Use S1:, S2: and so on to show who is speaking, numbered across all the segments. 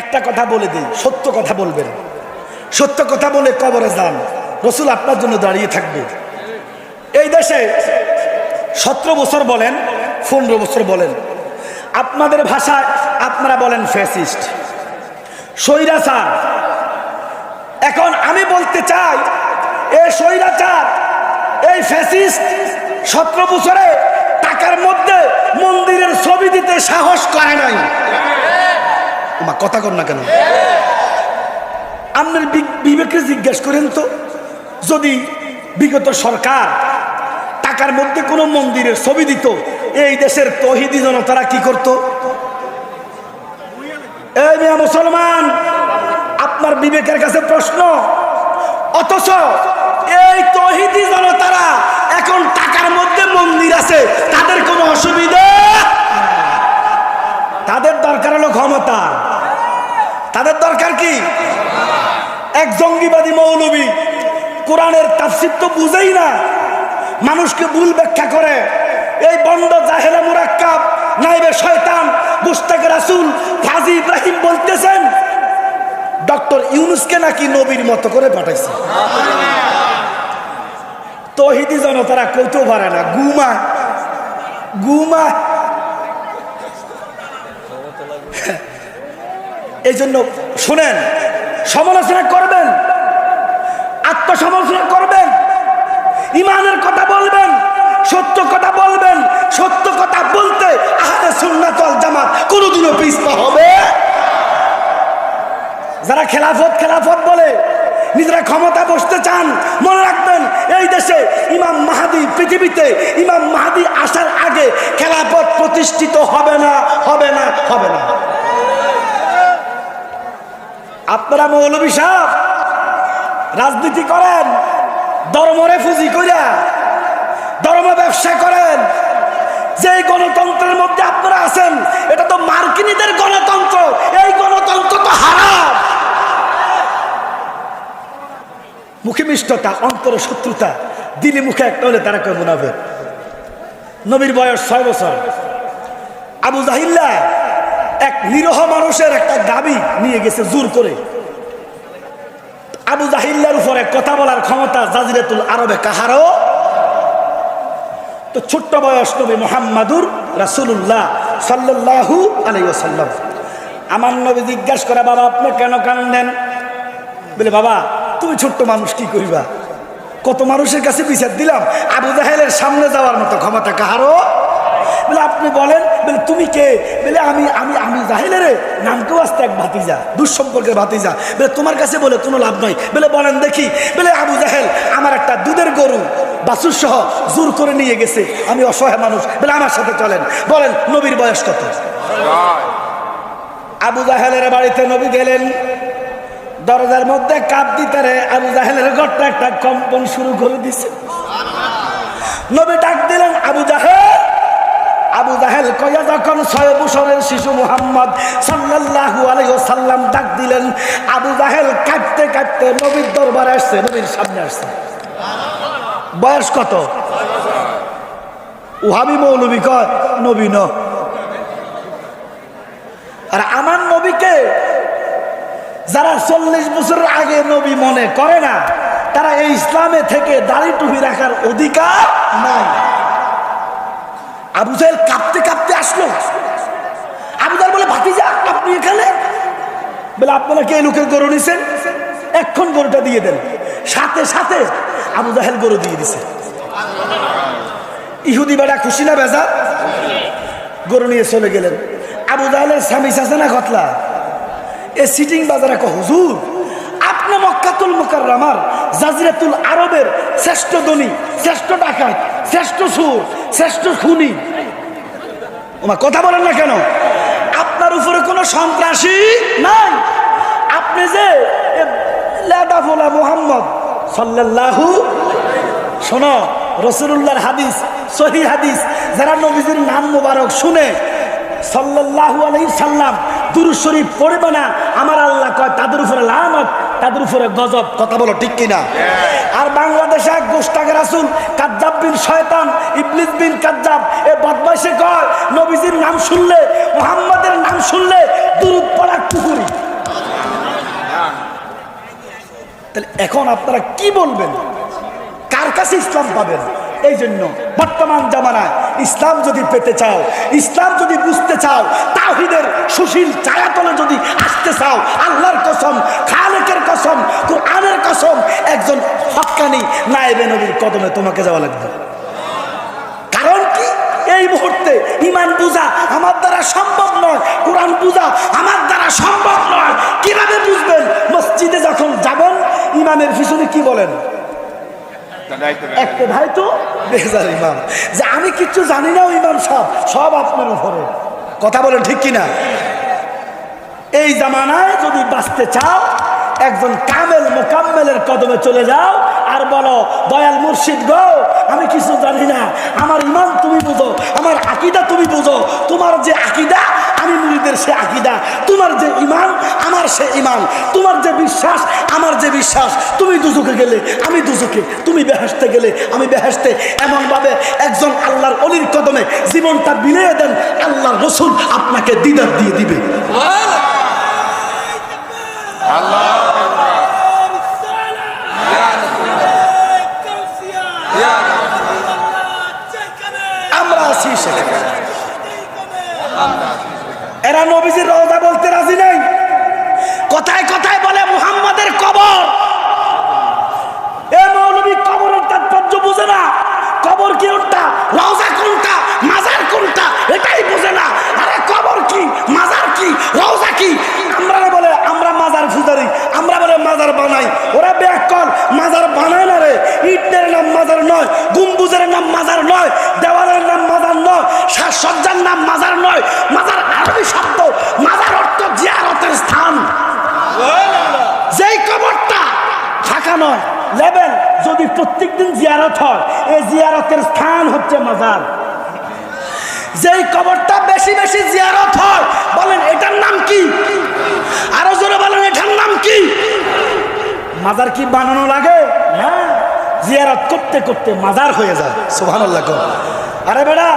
S1: একটা কথা বলে দিই সত্য কথা বলবেন। সত্য কথা বলে কবরে যান। রসুল আপনার জন্য দাঁড়িয়ে থাকবে। এই দেশে সতেরো বছর বলেন, পনেরো বছর বলেন। আপনাদের ভাষায় আপনারা বলেন ফ্যাসিস্ট স্বৈরাচার। এখন আমি বলতে চাই এই স্বৈরাচার, এই ফ্যাসিস্ট সতেরো বছরে টাকার মধ্যে মন্দিরের ছবি দিতে সাহস করে নাই। মা কথা কর না কেন? আপনার বি- বিবেকে জিজ্ঞেস করেন তো, যদি বিগত সরকার টাকার মধ্যে কোনো মন্দিরের ছবি দিত, এই দেশের তহিদি জনতারা কি করত? এই মিয়া মুসলমান, আপনার বিবেকের কাছে প্রশ্ন, অথচ এই তহিদি জনতারা এখন টাকার মধ্যে মন্দির আছে, তাদের কোনো অসুবিধা? তাদের দরকার হলো ক্ষমতা। তাদের দরকার কি? এক জঙ্গিবাদী মৌলবী, কোরআনের তাফসির তো বুঝেই না। মানুষকে ভুল ব্যাখ্যা করে। এই বন্ড জাহেলা মুরাক্কাব, নাইবে শয়তান মুস্তাক রাসুল, ফাজি ইব্রাহিম বলতেছেন, ডক্টর ইউনুসকে নাকি নবীর মতো করে পাঠাইছে। তহিদি জনতারা কইতেও পারে না। গুমা গুমা এই জন্য শোনেন, সমালোচনা করবেন, আত্মসমালোচনা করবেন, ইমানের কথা বলবেন, সত্য কথা বলবেন, সত্য কথা বলতে আহারে সুন্নাতল জামাত কোনোদিনও পিছপা হবে। যারা খেলাফত খেলাফত বলে, নিজেরা ক্ষমতা বসতে চান, মনে রাখবেন এই দেশে ইমাম মাহাদি, পৃথিবীতে ইমাম মাহাদি আসার আগে খেলাফত প্রতিষ্ঠিত হবে না হবে না হবে না। আপনারা মৌলবী সাহ রাজনীতি করেন, ধর্মরে ফুজি করিয়া ধর্ম ব্যবসা করেন যে গণতন্ত্রের মধ্যে আপনারা আছেন, এটা তো মার্কিনীদের গণতন্ত্র, এই গণতন্ত্র তো হারাম। মুখে মিষ্টতা, অন্তরে শত্রুতা, দিলি মুখে একটা হলে তারা কেউ মুনাফে নবীর বয়স ছয় বছর। আবু জাহিল্লা এক নিরহ মানুষের একটা দাবি নিয়ে গেছে জোর করে। আবু জাহিল্লার উপরে কথা বলার ক্ষমতা জাজিরাতুল আরবে কাহারও তো ছোট্ট বয়স নবী মোহাম্মদুর রাসুল্লাহ সাল্লাহু আলাইসাল্লাম আমার নবী জিজ্ঞাসা করে, বাবা, আপনি কেন কান্দেন? বলে, বাবা, তুমি ছোট্ট মানুষ, কি করিবা কত মানুষের কাছে বিচার দিলাম? আবু জাহেলের সামনে যাওয়ার মতো ক্ষমতা কাহারও বলে আপনি বলেন, বলে তুমি কে? বলে আমি আমি আমি জাহেলের নামকেও আসতে এক ভাতিজা, দুঃসম্পর্কের ভাতিজা। বলে তোমার কাছে বলে কোনো লাভ নাই। বলে বলেন দেখি, বলে আবু জাহেল আমার একটা দুধের গরু বাসুর সহ জোর করে নিয়ে গেছে। আমি অসহায় মানুষ। বলে আমার সাথে চলেন। বলেন, নবীর বয়স কত? আবু জাহেলের বাড়িতে নবী গেলেন। দরজার মধ্যে কাপ দিতে রে আবু জাহেলের ঘরটা একটা কম্পন শুরু করে দিছে। নবী ডাক দিলেন, আবু জাহেল আবু জাহেল কয়া যখন ছয় বছরের শিশু মুহাম্মদ সাল্লাল্লাহু আলাইহি সাল্লাম ডাক দিলেন, আবু জাহেল কাঁদতে কাঁদতে নবীর দরবারে আসছে, নবীর সামনে আসছে। বয়স কত? উহাবি মৌলবী কয়, নবী আর আমার নবীকে যারা চল্লিশ বছর আগে নবী মনে করে না, তারা এই ইসলামে থেকে দাড়ি টুপি রাখার অধিকার নাই। আবু জাহেল কাঁপতে কাঁপতে আসলো। আবু জাহেল বলে, ভাতিজা, আপনি এখানে? বলে, আপনারা কে? লোকের গরু নিছেন? এক্ষণ গরুটা দিয়ে দেন। সাথে সাথে আবু জাহেল গরু দিয়ে দিছে। ইহুদি বেড়া খুশি না বেজা? গরু নিয়ে চলে গেলেন। আবু জাহেলের স্বামী চাচা না ঘটলা এ সিটিং বাজারে কহ হুজুর, আপনি মক্কাতুল মুকাররামার, জাজিরাতুল আরবের শ্রেষ্ঠ ধনী, শ্রেষ্ঠ ডাকাত শ্রেষ্ঠ সুর, শ্রেষ্ঠ খুনি। ওমা, কথা বলেন না কেন? আপনার উপরে কোনো সন্ত্রাসী নাই? আপনি যে এ লেদা মোহাম্মদ সাল্লাল্লাহু, শোনো রসুল্লাহর হাদিস, সহি হাদিস, যারা নবীজির নাম মোবারক শুনে সাল্লাল্লাহু আলাইহি সাল্লাম দুরু শরীফ পড়বে না, আমার আল্লাহ কয়, তাদের উপরে লানত, তাদের উপরে গজব। কথা বলো ঠিক কিনা? আর শাহেক গোস্তাকে রাসুল কাজ্জাব বিন শয়তান, ইবলিস বিন কাজ্জাব। এ বদমাইশে কয়, নবীজির নাম শুনলে, মোহাম্মদের নাম শুনলে দুরুদ পড়া কুকুরি। তাহলে এখন আপনারা কি বলবেন? কার কাছে ইসলাম পাবেন? এই জন্য বর্তমান জামানায় ইসলাম যদি পেতে চাও, ইসলাম যদি বুঝতে চাও তাহিদের সুশীল ছায়াতলে যদি আসতে চাও, আল্লাহর কসম, খালেকের কসম, কোরআনের কসম, একজন হকানি নায়েবে নবীর কদমে তোমাকে যাওয়া লাগবে। কারণ কি? এই মুহূর্তে ইমান বুঝা আমার দ্বারা সম্ভব নয়, কোরআন বুঝা আমার দ্বারা সম্ভব নয়। কীভাবে বুঝবেন? মসজিদে যখন যাবেন, ইমামের পিছনে কি বলেন? একটা ভাই তো বেজার ইমাম। যে আমি কিচ্ছু জানি না ইমাম সব সব আপনার উপরে। কথা বলেন ঠিক কিনা? এই জামানায় যদি বাঁচতে চাও, একজন কামেল মোকাম্মেলের কদমে চলে যাও আর বলো, দয়াল মুর্শিদ গো, আমি কিছু জানি না। আমার ইমান তুমি বুঝো, আমার আকিদা তুমি বুঝো। তোমার যে আকিদা, আমি মুড়িদের সে আকিদা। তোমার যে ইমান, আমার সে ইমান। তোমার যে বিশ্বাস, আমার যে বিশ্বাস। তুমি দুজকে গেলে, আমি দুজকে। তুমি বেহেসতে গেলে, আমি বেহেসতে এমনভাবে একজন আল্লাহর অলির কদমে জীবনটা বিলিয়ে দেন, আল্লাহ রসুল আপনাকে দিদার দিয়ে দিবে। আমরা নবীজির রওজা বলতে রাজি নাই। কথায় কথায় বলে মুহাম্মাদের কবর। এ মৌলবী কবরের তাৎপর্য বুঝে না। কবর কি ওটা? রওজা কোনটা? মাজার কোনটা? এটাই বুঝে না। আরে কবর কি? মাজার কি? রওজা কি? আমরা বলে, আমরা মাজার ফুজারি আমরা বলে, মাজার বানাই। ওরা ব্যাকল, মাজার বানায় না রে। ইটের নাম মাজার নয়, গুম্বুজের নাম মাজার নয়, দেওয়ালের নাম মাজার নয়, সাজসজ্জার নাম মাজার নয়। মাজার আরবি শব্দ মাজার অর্থ জিয়ারতের স্থান যেই কবরটা ফাঁকা নয়। লেবেল যদি প্রত্যেকদিন জিয়ারত হয়, এই জিয়ারতের স্থান হচ্ছে মাজার। যেই কবরটা বেশি বেশি জিয়ারত হয়, বলেন, এটার নাম কি? আরও জোরে বলেন, এটার নাম কি? মাজার কি বানানো লাগে? না। জিয়ারত করতে করতে মাজার হয়ে যায়। সুহান আরে বেড়া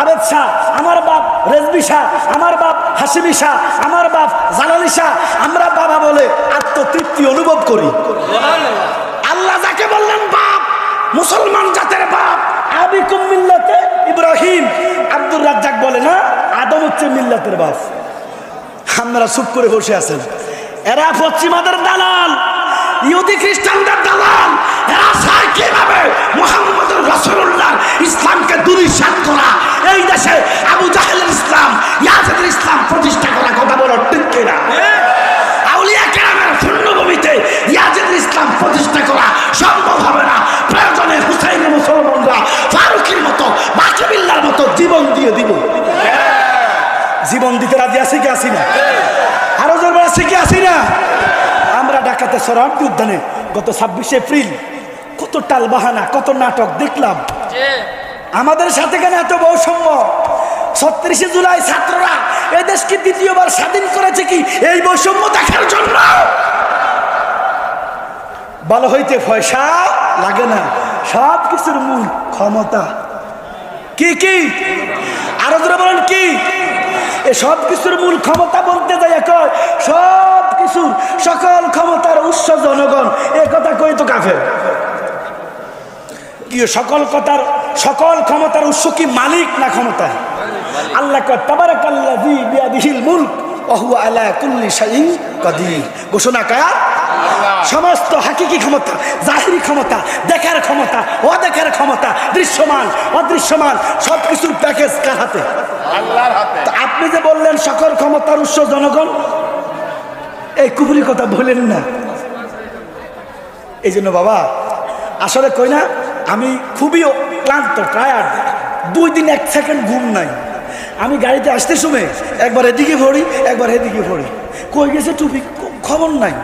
S1: আবেদ শাহ, আমার বাপ রেজবি শাহ, আমার বাপ হাসিমি শাহ, আমার বাপ জালালি শাহ, আমরা বাবা বলে আত্মতৃপ্তি অনুভব করি। আল্লাহ যাকে বললেন বাপ, মুসলমান জাতের বাপ, আবিকুম মিল্লাতে ইব্রাহিম। আব্দুর রাজ্জাক বলে না, আদম হচ্ছে মিল্লাতের বাপ। আপনারা চুপ করে বসে আছেন। এরা পশ্চিমাদের দালাল, ইহুদি খ্রিস্টানদের দালাল। কীভাবে মোহাম্মদুর রসুল্লাহ ইসলামকে দুরিশাত করা? এই দেশে আবু জাহেলের ইসলাম, ইয়াজেদের ইসলাম প্রতিষ্ঠা করা কথা বলো, ঠিক কিনা? আউলিয়া কেরামের শূন্যভূমিতে ইয়াজেদের ইসলাম প্রতিষ্ঠা করা সম্ভব হবে না। প্রয়োজনে হুসাইন মুসলমানরা ফারুকের মতো বাকিবিল্লার মতো জীবন দিয়ে দিব। জীবন দিতে রাজি কি আসি না? আরও জোর আছি কি আসি না? আমরা ডাকাতে সরান্তি উদ্যানে গত ছাব্বিশে এপ্রিল কত টাল বাহানা কত নাটক দেখলাম। আমাদের সাথে কেন এত বৈষম্য? ছত্রিশে জুলাই ছাত্ররা এ দেশকে দ্বিতীয়বার স্বাধীন করেছে কি? এই বৈষম্য দেখার জন্য। ভালো হইতে পয়সা লাগে না সব কিছুর মূল ক্ষমতা। কি কি? আরও ধরে বলেন কি? এ সব কিছুর মূল ক্ষমতা বলতে যাই কয় সব কিছুর সকল ক্ষমতার উৎস জনগণ। এ কথা কই তো কাফের? কি সকল কথার সকল ক্ষমতার উৎস কি মালিক না ক্ষমতা? আল্লাহ বিয়াদিহিল মুলক হুয়া আলা কুল্লি কাদির। ঘোষণা কায়া সমস্ত হাকিকি ক্ষমতা জাহিরি ক্ষমতা দেখার ক্ষমতা অদেখার ক্ষমতা দৃশ্যমান অদৃশ্যমান সব কিছুর প্যাকেজ কার হাতে? আপনি যে বললেন সকল ক্ষমতার উৎস জনগণ এই কুপুরি কথা বলেন না। এই জন্য বাবা আসলে কই না আমি খুবই ক্লান্ত টায়ার্ড দুই দিন এক সেকেন্ড ঘুম নাই। আমি গাড়িতে আসতে সময় একবার এদিকে ভরি একবার এদিকে ভরি কই গেছে টুপি? খবর নাই।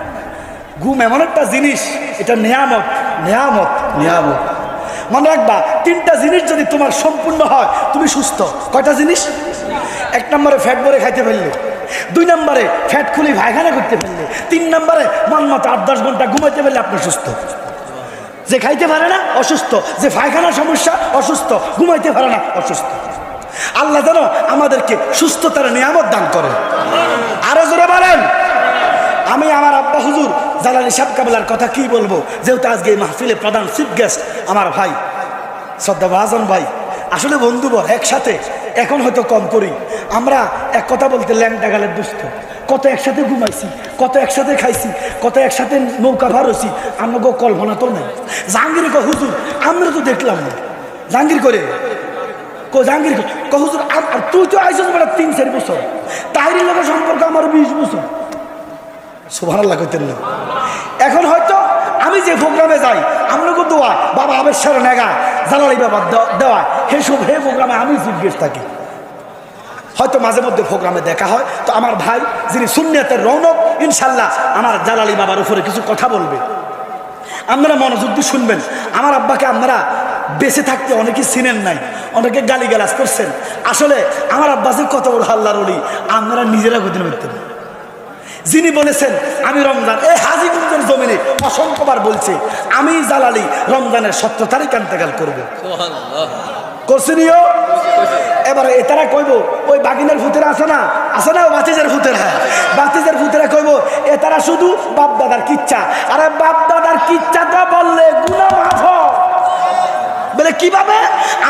S1: ঘুম এমন একটা জিনিস, এটা নেয়ামত নেয়ামত নেয়ামত। মনে রাখবা, তিনটা জিনিস যদি তোমার সম্পূর্ণ হয়, তুমি সুস্থ। কয়টা জিনিস? এক নম্বরে ফ্যাট ভরে খাইতে ফেললে দুই নম্বরে ফ্যাট খুলি ভাইখানা করতে ফেললে তিন নম্বরে মন মতো আট দশ ঘণ্টা ঘুমাইতে ফেললে আপনি সুস্থ। যে খাইতে পারে না, অসুস্থ। যে পায়খানা সমস্যা, অসুস্থ। ঘুমাইতে পারে না, অসুস্থ। আল্লাহ যেন আমাদেরকে সুস্থতার নিয়ামত দান করে আরও জোরে বলেন। আমি আমার আব্বা হুজুর, জালালি সাহেব কাবলার কথা কি বলব? যেহেতু আজকে এই মাহফিলে প্রধান চিফ গেস্ট আমার ভাই শ্রদ্ধা বাজন ভাই। আসলে বন্ধুবর, একসাথে এখন হয়তো কম করি। আমরা এক কথা বলতে ল্যাংটা গালের দুস্থ। কত একসাথে ঘুমাইছি কত একসাথে খাইছি কত একসাথে নৌকা ভার হয়েছি আমাকে কল্পনা তো নেই। জাহাঙ্গীর কো হুজুর আমরা তো দেখলাম না। জাহাঙ্গীর করে কো জাহাঙ্গীর কো, হুজুর আর- তুই তো আইসস বেড়া তিন চার বছর। তাহিরের লোকের সম্পর্ক আমার বিশ বছর। আল্লাহ করতেন না। এখন হয়তো আমি যে প্রোগ্রামে যাই আমরাকে দোয়া, বাবা আবেশ্বর নেগা, জালালি বাবা দেওয়া হে সব হে প্রোগ্রামে আমি জিজ্ঞেস থাকি। হয়তো মাঝে মধ্যে প্রোগ্রামে দেখা হয়, তো আমার ভাই যিনি শূন্যতের রৌনক ইনশাল্লাহ আমার জালালি বাবার উপরে কিছু কথা বলবে। আপনারা মনোযোগ দিয়ে শুনবেন। আমার আব্বাকে আপনারা বেঁচে থাকতে অনেকে চিনেন নাই, অনেকে গালি গালাজ করছেন। আসলে আমার আব্বা যে কত বড় হাল্লার অলি আপনারা নিজেরা গতি করতেন যিনি বলেছেন, আমি রমজান এই হাজিগঞ্জের জমিনে বলছে আমি জালালি রমজানের সত্য তারিখ আন্তেকাল করব। করছিনিও এবারে এতারা কইব ওই বাগিনের ভূতেরা আছে না? আছে না বাতিজের ভূতেরা। বাতিজের ভূতেরা কইব এতারা শুধু বাপ দাদার কিচ্ছা। আরে বাপ দাদার কিচ্ছাটা বললে গুণা মাফ। বলে কীভাবে?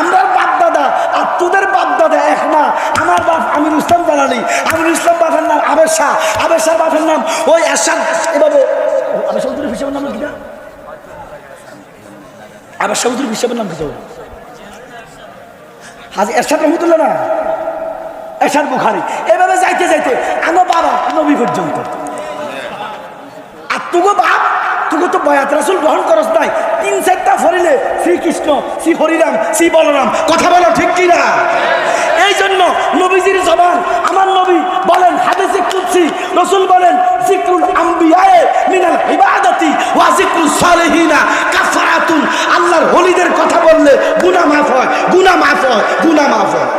S1: আমরা বাপ দাদা আর তোদের বাপ দাদা এক না। আমার বাপ আমির ইসলাম জানালি আমির ইসলাম বাপের নাম আবের শাহ আবের শাহ বাপের নাম ওই এরশাদ। এভাবে আবের সমুদ্রের হিসাবের নাম কি না আবের সমুদ্রের হিসাবের নাম কি? হাজি এরশাদ রহমতুল্লাহ না? এরশাদ বুখারি। এভাবে যাইতে যাইতে আমার বাবা নবী পর্যন্ত। আর তুগো বাপ, তুগো তো বয়াত রাসুল গ্রহণ করস নাই। তিন চারটা ফরিলে শ্রীকৃষ্ণ, শ্রী হরিরাম, শ্রী বলরাম, কথা বলো ঠিক কি না এই জন্য নবীজির জবান আমার নবী বলেন, হাদিসে কুদসি, রসুল বলেন, জিক্রুল আম্বিয়ায়ে মিনাল ইবাদাতি ওয়া সালিহিনা আল্লাহর হলিদের কথা বললে গুনা মাফ হয় গুনা মাফ হয় গুনা মাফ হয়।